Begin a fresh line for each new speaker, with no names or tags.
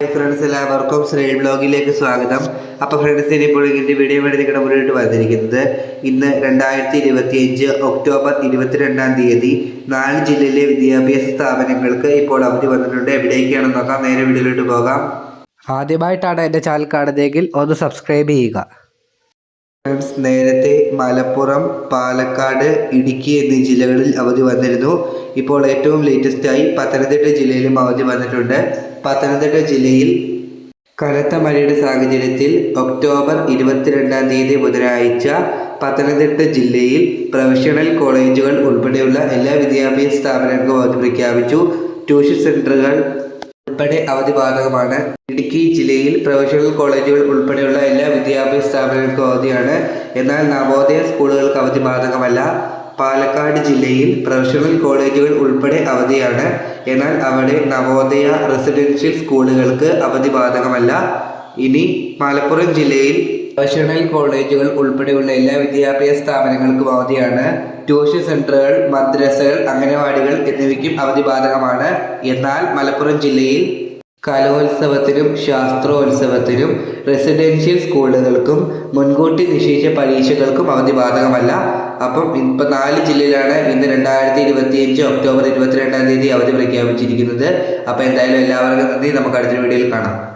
Hi friends എല്ലാവർക്കും ശ്രീ ബ്ലോഗിലേക്ക് സ്വാഗതം. അപ്പോൾ ഫ്രണ്ട്സ് ഇനിയിപ്പോൾ ഇതിന്റെ വീഡിയോ വേണ്ടി നിങ്ങളുടെ മുന്നിട്ട് വന്നിരിക്കുന്നത് ഇന്ന് രണ്ടായിരത്തി ഇരുപത്തി അഞ്ച് ഒക്ടോബർ ഇരുപത്തിരണ്ടാം തീയതി നാല് ജില്ലയിലെ വിദ്യാഭ്യാസ സ്ഥാപനങ്ങൾക്ക് ഇപ്പോൾ അവധി വന്നിട്ടുണ്ട്. എവിടേക്കാണെന്ന് നോക്കാം. നേരെ വീഡിയോയിലോട്ട് പോകാം. ആദ്യമായിട്ടാണ് എന്റെ ചാനൽ കാണുന്നതെങ്കിൽ ഒന്ന് സബ്സ്ക്രൈബ് ചെയ്യുക. നേരത്തെ മലപ്പുറം പാലക്കാട് ഇടുക്കി എന്നീ ജില്ലകളിൽ അവധി വന്നിരുന്നു. ഇപ്പോൾ ഏറ്റവും ലേറ്റസ്റ്റ് ആയി പത്തനംതിട്ട ജില്ലയിലും അവധി വന്നിട്ടുണ്ട്. പത്തനംതിട്ട ജില്ലയിൽ കനത്ത മഴയുടെ സാഹചര്യത്തിൽ ഒക്ടോബർ ഇരുപത്തിരണ്ടാം തീയതി ബുധനാഴ്ച പത്തനംതിട്ട ജില്ലയിൽ പ്രൊഫഷണൽ കോളേജുകൾ ഉൾപ്പെടെയുള്ള എല്ലാ വിദ്യാഭ്യാസ സ്ഥാപനങ്ങൾക്കും അവധി പ്രഖ്യാപിച്ചു. ട്യൂഷൻ സെന്ററുകൾ ഉൾപ്പെടെ അവധി ബാധകമാണ്. ഇടുക്കി ജില്ലയിൽ പ്രൊഫഷണൽ കോളേജുകൾ ഉൾപ്പെടെയുള്ള എല്ലാ വിദ്യാഭ്യാസ സ്ഥാപനങ്ങൾക്കും അവധിയാണ്. എന്നാൽ നവോദയ സ്കൂളുകൾക്ക് അവധി ബാധകമല്ല. പാലക്കാട് ജില്ലയിൽ പ്രൊഫഷണൽ കോളേജുകൾ ഉൾപ്പെടെ അവധിയാണ്. എന്നാൽ അവിടെ നവോദയ റെസിഡൻഷ്യൽ സ്കൂളുകൾക്ക് അവധി ബാധകമല്ല. ഇനി മലപ്പുറം ജില്ലയിൽ പ്രൊഫഷണൽ കോളേജുകൾ ഉൾപ്പെടെയുള്ള എല്ലാ വിദ്യാഭ്യാസ സ്ഥാപനങ്ങൾക്കും അവധിയാണ്. ട്യൂഷൻ സെന്ററുകൾ മദ്രസകൾ അംഗനവാടികൾ എന്നിവയ്ക്കും അവധി ബാധകമാണ്. എന്നാൽ മലപ്പുറം ജില്ലയിൽ കലോത്സവത്തിനും ശാസ്ത്രോത്സവത്തിനും റെസിഡൻഷ്യൽ സ്കൂളുകൾക്കും മുൻകൂട്ടി നിശ്ചയിച്ച പരീക്ഷകൾക്കും അവധി ബാധകമല്ല. അപ്പം ഇപ്പം നാല് ജില്ലയിലാണ് ഇന്ന് രണ്ടായിരത്തി ഇരുപത്തി അഞ്ച് ഒക്ടോബർ ഇരുപത്തിരണ്ടാം തീയതി അവധി പ്രഖ്യാപിച്ചിരിക്കുന്നത്. അപ്പോൾ എന്തായാലും എല്ലാവർക്കും നന്ദി. നമുക്ക് അടുത്ത വീഡിയോയിൽ കാണാം.